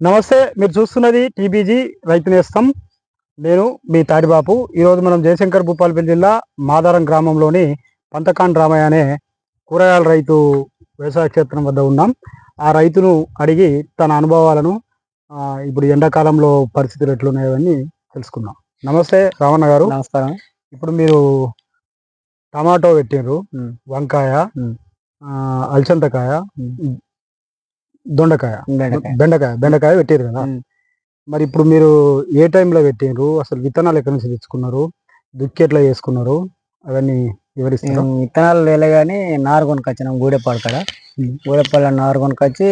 నమస్తే మీరు చూస్తున్నది టీబీజీ రైతు నేస్తం. నేను మీ తాడిబాపు ఈరోజు మనం జయశంకర్ భూపాలపల్లి జిల్లా మాదారం గ్రామంలోని పంతకాన్ రామయ్య అనే కూరగాయల రైతు వ్యవసాయ క్షేత్రం వద్ద ఉన్నాం. ఆ రైతును అడిగి తన అనుభవాలను ఇప్పుడు ఎండాకాలంలో పరిస్థితులు ఎట్లున్నాయని తెలుసుకుందాం. నమస్తే రావణ గారు. నమస్కారం. ఇప్పుడు మీరు టమాటో పెట్టిండ్రు. వంకాయ ఉమ్. దొండకాయ. బెండకాయ బెండకాయ పెట్టారు కదా. మరి ఇప్పుడు మీరు ఏ టైంలో పెట్టిండ్రు అసలు విత్తనాలు ఎక్కడి నుంచి తెచ్చుకున్నారు? దుక్కి ఎట్లా చేసుకున్నారు? అవన్నీ వివరిస్తారు? విత్తనాలు లేగానే నారు కొనుకొచ్చినాం గూడెపాడు కాడ. గూడెపాడు నారు కొనుకొచ్చి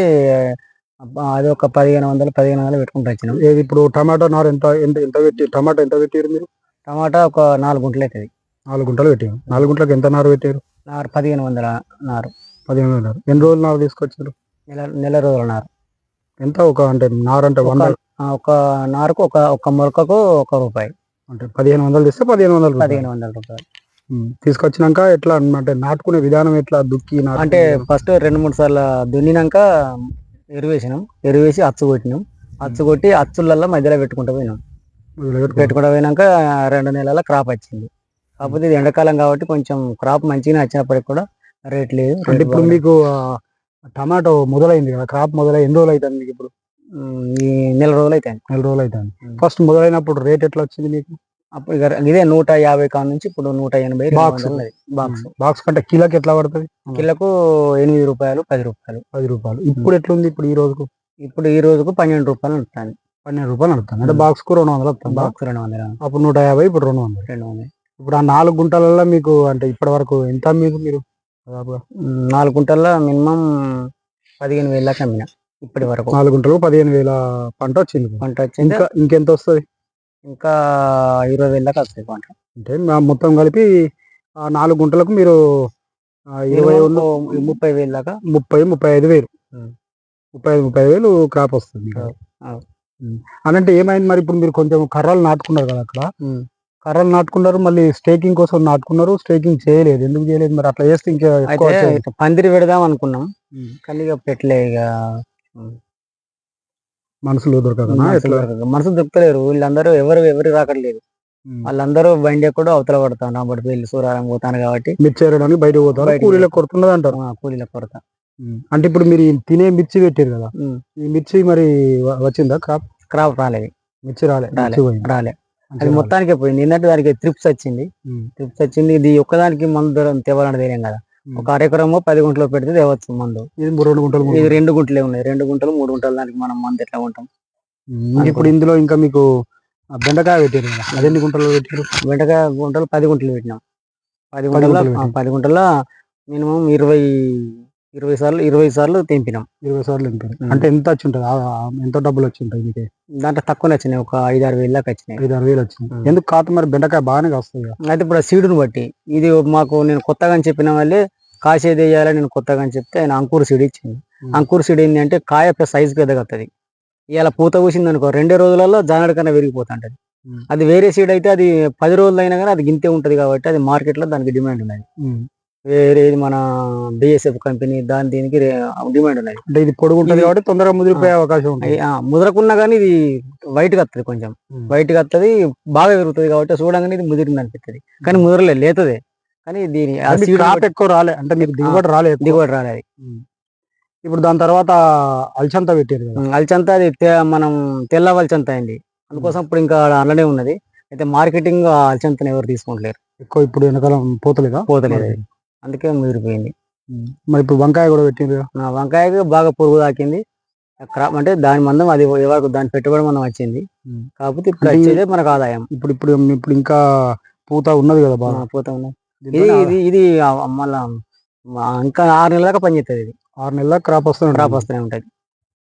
అది ఒక పదిహేను వందలు పదిహేను వందలు పెట్టుకుంటూ వచ్చినాం. ఏది ఇప్పుడు టమాటో నారు ఎంత ఎంత ఎంత పెట్టి టమాటో ఎంత పెట్టారు మీరు? టమాటా ఒక నాలుగు గుంటలు అవుతుంది నాలుగు గుంటలు పెట్టారు నాలుగు గుంటలకు ఎంత నారు పెట్టారు నారు పదిహేను వందల నారు. పదిహేను వేల నారు. ఎన్ని రోజులు నారు తీసుకొచ్చారు నెల నెల రోజుల నారు. ఎంత? ఒక అంటే నారు అంటే వంద ఒక నారుకు ఒక ఒక మొలకకు ఒక రూపాయి. అంటే పదిహేను వందలు తెస్తే పదిహేను వందలు. పదిహేను వందల రూపాయలు. తీసుకొచ్చినాక ఎట్లా అంటే నాటుకునే విధానం ఎట్లా? దుక్కి అంటే ఫస్ట్ రెండు మూడు సార్లు దున్నినాక ఎరువేసినాం. ఎరువేసి అచ్చు కొట్టినాం. అచ్చు కొట్టి అచ్చులల్లో మధ్యలో పెట్టుకుంటూ పోయినాం. పెట్టుకుంటూ. పోయినాక రెండు నెలల క్రాప్ వచ్చింది. కాకపోతే ఇది ఎండాకాలం కాబట్టి కొంచెం క్రాప్ మంచిగానే వచ్చినప్పటికి కూడా రేట్ లేదు. అంటే ఇప్పుడు మీకు టమాటో మొదలైంది కదా క్రాప్ మొదలై ఎన్ని రోజులు అవుతుంది మీకు ఇప్పుడు ఈ నెల రోజులు అయితే నెల రోజులు అవుతుంది. ఫస్ట్ మొదలైనప్పుడు రేట్ ఎట్లా వచ్చింది మీకు అప్పుడు ఇదే నూట యాభై కాడ నుంచి ఇప్పుడు నూట ఎనభై ఉన్నది బాక్స్. బాక్స్. కంటే కిలోకి ఎట్లా పడుతుంది? కిలోకు ఎనిమిది రూపాయలు పది రూపాయలు. పది రూపాయలు. ఇప్పుడు ఎట్లుంది ఇప్పుడు ఈ రోజుకు? ఇప్పుడు ఈ రోజుకు పన్నెండు రూపాయలు ఉంటుంది పన్నెండు రూపాయలు నడుస్తుంది. అంటే ఉమ్. బాక్స్కు రెండు వందలు వస్తుంది? బాక్స్ రెండు వందలు అప్పుడు నూట యాభై ఇప్పుడు రెండు వందలు. రెండు వందలు. ఇప్పుడు ఆ నాలుగు గుంటలలో మీకు అంటే ఇప్పటి వరకు ఎంత మీకు మీరు? దాదాపుగా నాలుగు గుంటల్లో మినిమం పదిహేను వేల దాకా అమ్మిన ఇప్పటి వరకు. నాలుగు గుంటలకు పదిహేను వేల పంట వచ్చింది. పంట వచ్చింది. ఇంకా ఇంకెంత వస్తుంది? ఇంకా ఇరవై వేల దాకా వస్తాయి పంట. అంటే మొత్తం కలిపి నాలుగు గుంటలకు మీరు ఇరవై ముప్పై వేల దాకా. ముప్పై ముప్పై ఐదు వేలు. ముప్పై ఐదు ముప్పై వేలు క్రాప్ వస్తుంది. అనంటే ఏమైంది మరి ఇప్పుడు మీరు కొంచెం కర్రలు నాటుకున్నారు కదా అక్కడ. కర్రలు నాటుకున్నారు మళ్ళీ స్టేకింగ్ కోసం నాటుకున్నారు స్టేకింగ్ చేయలేదు. ఎందుకు చేయలేదు? మరి అట్లా చేస్తే ఇంకా ఎక్కువ అయితే వచ్చేది. ఇట్లా పందిరి పెడదాం అనుకున్నాం. కానీ ఇక పెట్టలే ఇక. మనుషులు దొరకకనా మనసు ఎట్లా? దొరకక. మనసు దొరకలేరు వీళ్ళందరూ ఎవరు ఎవరు రాకట్లేదు ఉమ్. వాళ్ళందరూ బండి కూడా అవతల పడతాను? అప్పటి వెళ్ళి సూరారం పోతాను కాబట్టి. మిర్చి చేరడానికి బయట పోతారు? బయటికి కూలీలకు కొడుతున్నది అంటారు ఆ, కూలీల కొరత. అంటే ఇప్పుడు మీరు ఈ తినే మిర్చి పెట్టారు కదా? ఉమ్. ఈ మిర్చి మరి వ- వచ్చిందా క్రాప్ క్రాప్ రాలేదు. మిర్చి రాలే. రాలే. మిర్చి పోయింది. రాలే. మిర్చి అది. మొత్తానికే పోయింది. ఏంటంటే దానికి ట్రిప్స్ వచ్చింది. ఉమ్. ట్రిప్స్ వచ్చింది. ఇది ఒక్కదానికి మందు తేవాలని తెలియం కదా. ఒక అరెకరమో పది గుంటలు పెడితే తేవచ్చు మందు. ఇది రెండు గుంటలు ఇది. రెండు గుంటలే ఉన్నాయి. రెండు గుంటలు మూడు గుంటలు దానికి మనం మందు ఎట్లా ఉంటాం ఇప్పుడు ఇందులో ఇంకా మీకు బెండకాయ పెట్టారు ఎన్ని గుంటలు పెట్టారు? వెంటగా గుంటలు పది గుంటలు పెట్టినాం. పది గుంటల పది గుంటల మినిమం ఇరవై ఇరవై సార్లు ఇరవై సార్లు తెంపినాం. ఇరవై సార్లు నింపారు ఉమ్. అంటే ఎంత వచ్చి ఉంటుంది ఎంత డబ్బులు వచ్చి ఉంటాయి మీకు? దాంట్లో తక్కువనే వచ్చినాయి. ఒక ఐదు ఆరు వేలు దాకా వచ్చినాయి. ఐదు ఆరు వేలు వచ్చింది. ఎందుకు కాత మరి? బెండకాయ బాగానే వస్తుంది కదా. అయితే ఇప్పుడు ఆ సీడుని బట్టి ఇది మాకు నేను కొత్తగా అని చెప్పిన వాళ్ళే కాసేది వేయాలని నేను కొత్తగా అని చెప్తే ఆయన అంకూర్ సీడ్ ఇచ్చింది. అంకూర్ సీడ్ ఏంటి అంటే కాయ సైజ్ పెద్దగా వస్తుంది ఇలా పూత పూసింది అనుకో రెండే రోజులలో జానడి కన్నా విరిగిపోతుంటది. అది వేరే సీడ్ అయితే అది పది రోజులు అయినా కానీ అది గింతే ఉంటది కాబట్టి అది మార్కెట్లో దానికి డిమాండ్ ఉన్నది. వేరేది మన బిఎస్ఎఫ్ కంపెనీ దాని దీనికి డిమాండ్ ఉన్నది. అంటే ఇది పొడుగు ఉంటుంది ఇది- కాబట్టి తొందరగా ముదిరిపోయే అవకాశం ఉంటుంది. ముదరకున్నా కానీ ఇది వైట్ వస్తుంది కొంచెం. వైట్ వస్తుంది బాగా పెరుగుతుంది కాబట్టి చూడంగానే ఇది ముదిరింది అనిపిస్తుంది కానీ ముదరలే లేతదే. కానీ దీని క్రాప్ ఎక్కువ రాలే అంటే మీకు దిగుబడి రాలే ఎక్కువ. దిగుబడి రాలేదు. ఇప్పుడు దాని తర్వాత అల్చంత పెట్టారు అల్చంత అది మనం తెల్ల అల్చంత అయింది అందుకోసం ఇప్పుడు ఇంకా అలానే ఉన్నది. అయితే మార్కెటింగ్ అల్చంతని ఎవరు తీసుకుంటలేరు. ఎక్కువ ఇప్పుడు వెనకాలం పోతలేదా. పోతలేదు. అందుకే ముదిరిపోయింది. మరి ఇప్పుడు వంకాయ కూడా పెట్టిండ్రు? నా వంకాయకి బాగా పురుగు తాకింది. క్రాప్ అంటే దాని మందం అది ఎవరికి దాని పెట్టుబడి మనం వచ్చింది. కాకపోతే ఇప్పుడు వచ్చేదే మనకు ఆదాయం. ఇప్పుడు ఇప్పుడు ఇప్పుడు ఇంకా పూత ఉన్నది కదా బాగా? పోతా ఉన్నది. ఇది ఇది ఇది మళ్ళా ఇంకా ఆరు నెలల దాకా పనిచేస్తుంది ఇది. ఆరు నెలల క్రాప్ వస్తుంది క్రాప్ వస్తూనే ఉంటది.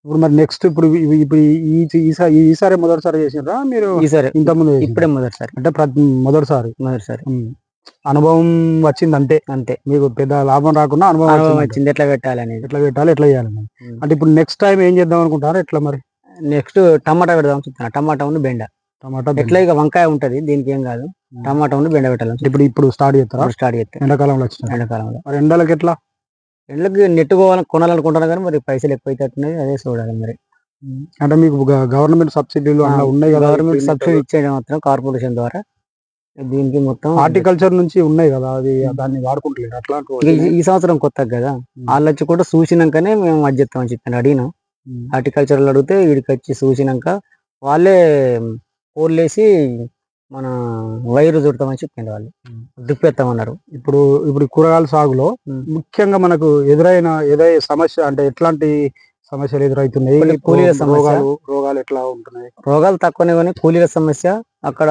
ఇప్పుడు మరి నెక్స్ట్ ఇప్పుడు ఇప్పుడు ఈ ఈసారి ఈసారి మొదటిసారి చేసినారా మీరు ఈసారి ఇంత ముందు ఇప్పుడే మొదటిసారి. అంటే మొదటిసారి? మొదటిసారి. అనుభవం వచ్చింది అంతే. అంతే. మీకు పెద్ద లాభం రాకుండా అనుభవం అనుభవం వచ్చింది. వచ్చింది. ఎట్లా పెట్టాలి అనేది. ఎట్లా పెట్టాలి ఎట్లా చేయాలి అని. ఉమ్. అంటే ఇప్పుడు నెక్స్ట్ టైం ఏం చేద్దాం అనుకుంటారా? ఎట్లా మరి? నెక్స్ట్ టమాటా పెడదాం చెప్తున్నా టమాటా ఉంది బెండ. టమాటా బెండ. ఎట్లా ఇక వంకాయ ఉంటది దీనికి ఏం కాదు. టమాటా ఉంది బెండ పెట్టాలి. ఇప్పుడు ఇప్పుడు స్టార్ట్ చేస్తారా? స్టార్ట్ చేస్తే. ఎండాకాలంలో వచ్చిన ఎండాకాలంలో. మరి ఎండలకి ఎట్లా? ఎండ్లకి నెట్టుకోవాలని కొనాలనుకుంటున్నా కానీ మరి పైసలు ఎక్కువ అవుతున్నాయి అదే చూడాలి మరి. అంటే మీకు గవర్నమెంట్ సబ్సిడీలు అలా ఉన్నాయి కదా? గవర్నమెంట్ సబ్సిడీ ఇచ్చేది మాత్రం కార్పొరేషన్ ద్వారా. దీనికి మొత్తం హార్టికల్చర్ నుంచి ఉన్నాయి కదా అది దాన్ని వాడుకుంటలేరు. అట్లాంటి ఇక ఈ- సంవత్సరం కొత్త కదా. వాళ్ళు వచ్చి కూడా చూసినాకనే మేము అది చెప్తామని చెప్పాను అడిగినాం. హార్టికల్చర్ అడిగితే వీడికి వచ్చి చూసినాక వాళ్ళే పోర్లేసి మన వైరు చుడతామని చెప్పింది వాళ్ళు. దుప్పెత్తామన్నారు. ఇప్పుడు ఇప్పుడు కూరగాయల సాగులో. ముఖ్యంగా మనకు ఎదురైన ఎదురయ్యే సమస్య అంటే ఎట్లాంటి సమస్యలు ఎదురవుతున్నాయి. కూలీల. రోగాలు రోగాలు ఎట్లా ఉంటున్నాయి? రోగాలు తక్కువనే కానీ కూలీల సమస్య అక్కడ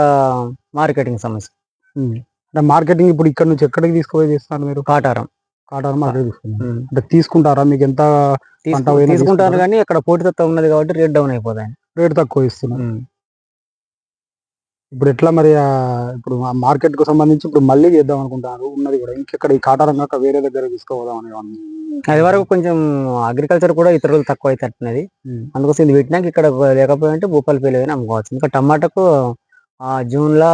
మార్కెటింగ్ సమస్య. అంటే మార్కెటింగ్ ఇప్పుడు ఇక్కడ నుంచి ఎక్కడికి తీసుకుపోయి చేస్తారు మీరు? కాటారం. కాటారం మార్కెట్ తీసుకున్నారు. అంటే తీసుకుంటారా? మీకు ఎంత పంట తీసుకుంటారు? కానీ అక్కడ పోటీతత్వం ఉన్నది కాబట్టి రేట్ డౌన్ అయిపోతాయి. రేటు తక్కువ ఇస్తున్నారు. ఇప్పుడు ఎట్లా మరి ఇప్పుడు మార్కెట్కు సంబంధించి ఇప్పుడు మళ్ళీ చేద్దాం అనుకుంటున్నారు ఉన్నది కూడా ఇంకెక్కడ ఈ కాటారం కాక వేరే దగ్గర తీసుకోపోదాం అని? అది వరకు కొంచెం అగ్రికల్చర్ కూడా ఇతరులు తక్కువ అవుతున్నది. అందుకోసం ఇది పెట్టినాక ఇక్కడ లేకపోయింటే భూపాలపల్లి అయినా అమ్ముకోవచ్చు ఇంకా టమాటాకు ఆ జూన్ లా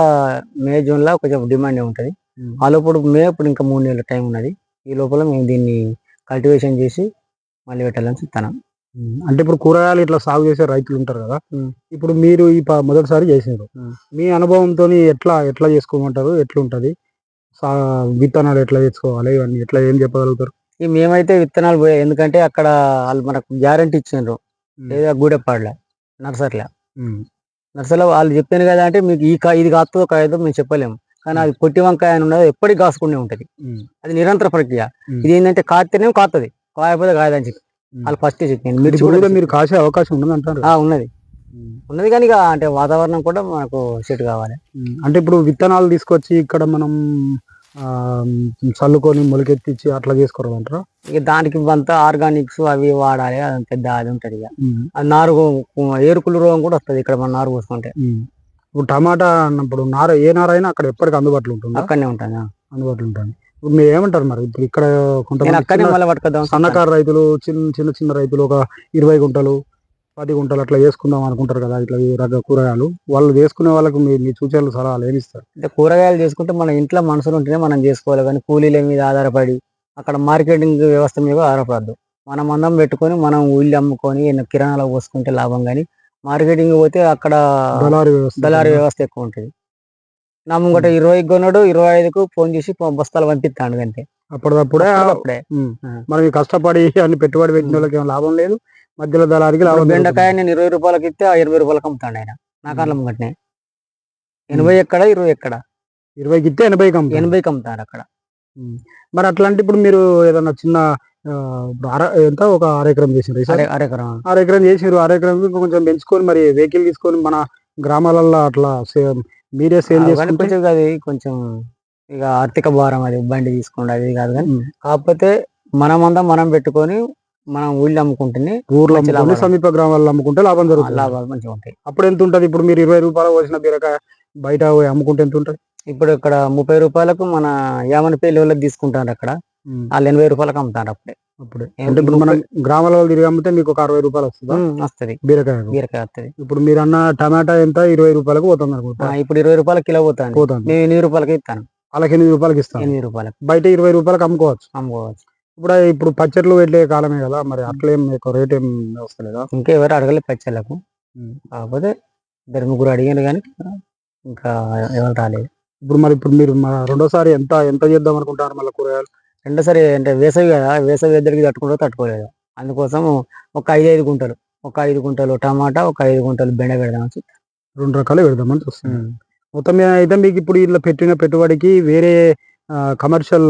మే జూన్ లా కొంచెం డిమాండ్ ఉంటుంది. ఆ లోపల మే ఇప్పుడు ఇంకా మూడు నెలల టైం ఉన్నది ఈ లోపల మేము దీన్ని కల్టివేషన్ చేసి మళ్ళీ పెట్టాలని చెప్తాను. అంటే ఇప్పుడు కూరగాయలు ఇట్లా సాగు చేసే రైతులు ఉంటారు కదా. ఇప్పుడు మీరు ఈ మొదటిసారి చేసినారు. మీ అనుభవంతో ఎట్లా ఎట్లా చేసుకోమంటారు ఎట్లుంటది సా విత్తనాలు ఎట్లా తెచ్చుకోవాలి ఇవన్నీ ఎట్లా ఏం చెప్పగలుగుతారు మేమైతే విత్తనాలు పోయాయి ఎందుకంటే అక్కడ వాళ్ళు మనకు గ్యారంటీ ఇచ్చిండ్రు ఉమ్. లేదా గూడెపాడులో నర్సరీలో. నర్సరీలో వాళ్ళు చెప్పాను కదా అంటే మీకు ఈ కా ఇది కాస్తుందో కాయదో మేము చెప్పలేము కానీ అది పొట్టి వంకాయ అని ఉన్నది ఎప్పటికీ కాసుకునే ఉంటుంది. అది నిరంతర ప్రక్రియ. ఇది ఏంటంటే కాస్తేనే కాస్తుంది కాయపోతే కాయదని చెప్పి. వాళ్ళు ఫస్ట్ చెప్పాను ఇప్పుడు కూడా మీరు కాసే అవకాశం ఉన్నది అంటారు ఉన్నది. ఉన్నది కానీ ఇక అంటే వాతావరణం కూడా మనకు సెట్ కావాలి. అంటే ఇప్పుడు విత్తనాలు తీసుకొచ్చి ఇక్కడ మనం చల్లుకొని మొలకెత్తిచ్చి అట్లా చేసుకోవడం అంటారా? ఇక దానికి అంతా ఆర్గానిక్స్ అవి వాడాలి. అది పెద్ద అది ఉంటుంది ఇక. నారు ఏరుకులు రోగం కూడా వస్తుంది ఇక్కడ మన నారు పోసుకుంటే. ఇప్పుడు టమాటా అన్నప్పుడు నార ఏ నార అయినా అక్కడ ఎప్పటికీ అందుబాటులో ఉంటుందా? అక్కడనే ఉంటుంది? ఆ. అందుబాటులో ఉంటుంది? మీరు ఏమంటారు మరి? ఇప్పుడు ఇక్కడ సన్నకారు రైతులు చిన్న చిన్న చిన్న రైతులు ఒక ఇరవై గుంటలు పది గుంటలు అట్లా వేసుకుందాం అనుకుంటారు కదా ఇట్లా రక కూరగాయలు. వాళ్ళు వేసుకునే వాళ్ళకు మీ మీ సూచనలు సలహాలు ఏమి ఇస్తారు? అంటే కూరగాయలు చేసుకుంటే మన ఇంట్లో మనుషులు ఉంటేనే మనం చేసుకోవాలి కానీ కూలీల మీద ఆధారపడి అక్కడ మార్కెటింగ్ వ్యవస్థ మీద ఆధారపడద్దు. మనం అందం పెట్టుకొని మనం ఊళ్ళు అమ్ముకొని కిరాణాలో పోసుకుంటే లాభం కానీ మార్కెటింగ్ పోతే అక్కడ దళారీ వ్యవస్థ దళారీ వ్యవస్థ ఎక్కువ ఉంటుంది. నా ముంగట ఇరవై కొన్నాడు ఇరవై ఐదుకు ఫోన్ చేసి బస్తాలు పంపిస్తాడు అంతే. అప్పటిదప్పుడే అప్పుడే. మనం కష్టపడి అన్ని పెట్టుబడి పెట్టిన వాళ్ళకి ఏం లాభం లేదు. మధ్యలో దళారికి లాభం బెండకాయ. నేను ఇరవై రూపాయలకి ఇస్తే ఆ ఇరవై రూపాయలకి అమ్ముతాడు ఆయన. నా కాళ్ళ ముంగటనే. ఎనభై ఎక్కడ ఇరవై ఎక్కడ? ఇరవైకి ఇస్తే ఎనభైకి అమ్ముతారు. ఎనభైకి అమ్ముతారు అక్కడ. మరి అట్లాంటి ఇప్పుడు మీరు ఏదన్నా చిన్న ఎంత ఒక అర ఎకరం చేసిండ్రు అరెకరం అర ఎకరం. చేసిరు అర ఎకరం ఇంకా కొంచెం పెంచుకొని మరి వెహికల్ తీసుకొని మన గ్రామాలలో అట్లా మీరే సేల్ చేసుకుంటే? కొంచెం అది కొంచెం ఇక ఆర్థిక భారం అది బండి తీసుకోండి అది కాదు కానీ. కాకపోతే మనమంతా మనం పెట్టుకొని మనం ఊళ్ళో అమ్ముకుంటేనే ఊర్లో. సమీప గ్రామాల్లో అమ్ముకుంటే లాభం జరుగుతుంది. లాభాలు మంచిగా ఉంటాయి. అప్పుడు ఎంత ఉంటది? ఇప్పుడు మీరు ఇరవై రూపాయలు వచ్చిన బీరకాయ బయట పోయి అమ్ముకుంటే ఎంత ఉంటది? ఇప్పుడు ఇక్కడ ముప్పై రూపాయలకు మన యామనపల్లి వాళ్ళకి తీసుకుంటారు అక్కడ. వాళ్ళు ఎనభై రూపాయలకు అమ్ముతారు అప్పుడే. అప్పుడే. ఏం అంటే ఇప్పుడు మనం గ్రామాల వాళ్ళు తిరిగి అమ్మితే మీకు ఒక అరవై రూపాయలు వస్తుందా? వస్తుంది. బీరకాయ బీరకాయ వస్తుంది. ఇప్పుడు మీరు అన్న టమాటా ఎంత? ఇరవై రూపాయలకు పోతుంది అనుకుంటా. ఇప్పుడు ఇరవై రూపాయల కిలో పోతాను పోతుంది. నేను ఎనిమిది రూపాయలకి ఇస్తాను. వాళ్ళకి ఎనిమిది రూపాయలకి ఇస్తాను. ఎనిమిది రూపాయలకి. బయట ఇరవై రూపాయలకు అమ్ముకోవచ్చు. అమ్ముకోవచ్చు. ఇప్పుడు ఇప్పుడు పచ్చళ్ళు పెట్టే కాలమే కదా మరి అట్లేం ఎక్కువ రేట్ ఏం వస్తలేదా? ఇంకా ఎవరు అడగలేదు పచ్చళ్ళకు. కాకపోతే ఇద్దరు ముగ్గురు అడిగారు కానీ ఇంకా ఎవరు రాలేదు. ఇప్పుడు మరి ఇప్పుడు మీరు రెండోసారి ఎంత ఎంత చేద్దాం అనుకుంటారు మళ్ళీ కూరగాయలు? రెండోసారి అంటే వేసవి కదా వేసవి ఇద్దరికి తట్టుకుంటూ తట్టుకోలేదు. అందుకోసం ఒక ఐదు ఐదు గుంటలు ఒక ఐదు గుంటలు టమాటా ఒక ఐదు గుంటలు బెండ పెడదామని. రెండు రకాలు పెడదామని చూస్తున్నాం మొత్తం మీద అయితే మీకు ఇప్పుడు ఇలా పెట్టిన పెట్టుబడికి వేరే కమర్షియల్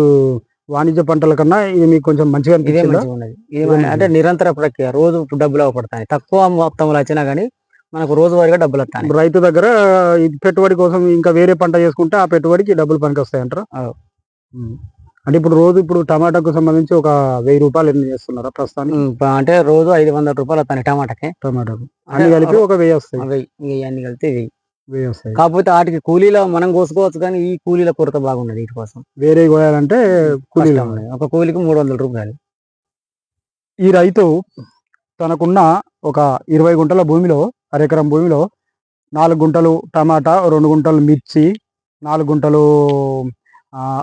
వాణిజ్య పంటల కన్నా ఇది మీకు కొంచెం మంచిగా ఇదే మంచిగా ఉన్నది. ఇది అంటే నిరంతర ప్రక్రియ. రోజు డబ్బులు అవపడతాయి. తక్కువ మొత్తంలో వచ్చినా కానీ మనకు రోజువారీగా డబ్బులు వస్తాయి. రైతు దగ్గర పెట్టుబడి కోసం ఇంకా వేరే పంట చేసుకుంటే ఆ పెట్టుబడికి డబ్బులు పనికి వస్తాయి అంటారా అవు. ఉమ్. అంటే ఇప్పుడు రోజు ఇప్పుడు టమాటాకు సంబంధించి ఒక వెయ్యి రూపాయలు ఎన్ని చేస్తున్నారా ప్రస్తుతానికి? అంటే రోజు ఐదు వందల రూపాయలు వస్తాయి టమాటాకి. టమాటాకు. అన్ని కలిపి ఒక వెయ్యి వస్తాయి. ఇవి అన్ని కలిపితే ఇవి వెయ్యి వస్తాయి. కాకపోతే వాటికి కూలీలో మనం కోసుకోవచ్చు కానీ ఈ కూలీల కొరత బాగున్నది వీటి కోసం. వేరే కోయాలంటే కూలీలు. ఒక కూలికి మూడు వందల రూపాయలు. ఈ రైతు తనకున్న ఒక ఇరవై గుంటల భూమిలో అరెకరం భూమిలో నాలుగు గుంటలు టమాటా రెండు గుంటలు మిర్చి నాలుగు గుంటలు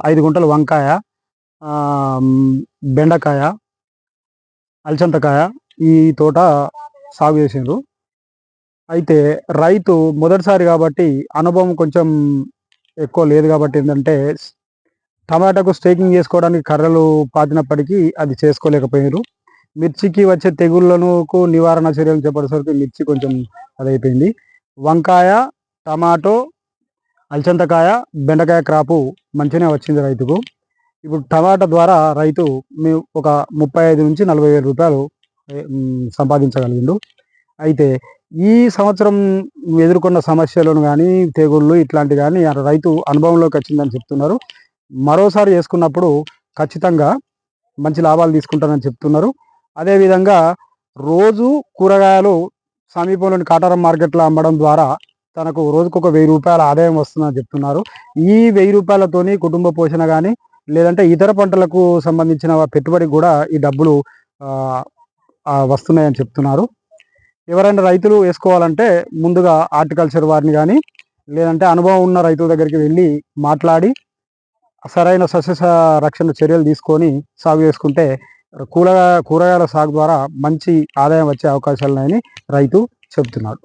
ఐదు గుంటలు వంకాయ బెండకాయ అలచంతకాయ ఈ తోట సాగు చేసిండ్రు. అయితే రైతు మొదటిసారి కాబట్టి అనుభవం కొంచెం ఎక్కువ లేదు కాబట్టి ఏంటంటే టమాటాకు స్టేకింగ్ చేసుకోవడానికి కర్రలు పాతినప్పటికీ అది చేసుకోలేకపోయారు మిర్చికి వచ్చే తెగుళ్ళను నివారణ చర్యలు చెప్పేసరికి మిర్చి కొంచెం అదైపోయింది. వంకాయ టమాటో అల్చంతకాయ బెండకాయ క్రాపు మంచిగానే వచ్చింది రైతుకు. ఇప్పుడు టమాటా ద్వారా రైతు మేము ఒక ముప్పై ఐదు నుంచి నలభై వేల రూపాయలు సంపాదించగలిగిండు. అయితే ఈ సంవత్సరం ఎదుర్కొన్న సమస్యలను కానీ తెగుళ్ళు ఇట్లాంటివి కానీ ఆ రైతు అనుభవంలోకి వచ్చిందని చెప్తున్నారు. మరోసారి చేసుకున్నప్పుడు ఖచ్చితంగా మంచి లాభాలు తీసుకుంటారని చెప్తున్నారు. అదేవిధంగా రోజు కూరగాయలు సమీపంలోని కాటారం మార్కెట్లో అమ్మడం ద్వారా తనకు రోజుకు ఒక వెయ్యి రూపాయల ఆదాయం వస్తుందని చెప్తున్నారు. ఈ వెయ్యి రూపాయలతోని కుటుంబ పోషణ కానీ లేదంటే ఇతర పంటలకు సంబంధించిన పెట్టుబడికి కూడా ఈ డబ్బులు వస్తున్నాయని చెప్తున్నారు. ఎవరైనా రైతులు వేసుకోవాలంటే ముందుగా హార్టికల్చర్ వారిని కానీ లేదంటే అనుభవం ఉన్న రైతుల దగ్గరికి వెళ్ళి మాట్లాడి సరైన సస్య రక్షణ చర్యలు తీసుకొని సాగు చేసుకుంటే కూరగాయ కూరగాయల సాగు ద్వారా మంచి ఆదాయం వచ్చే అవకాశాలు ఉన్నాయని రైతు చెబుతున్నాడు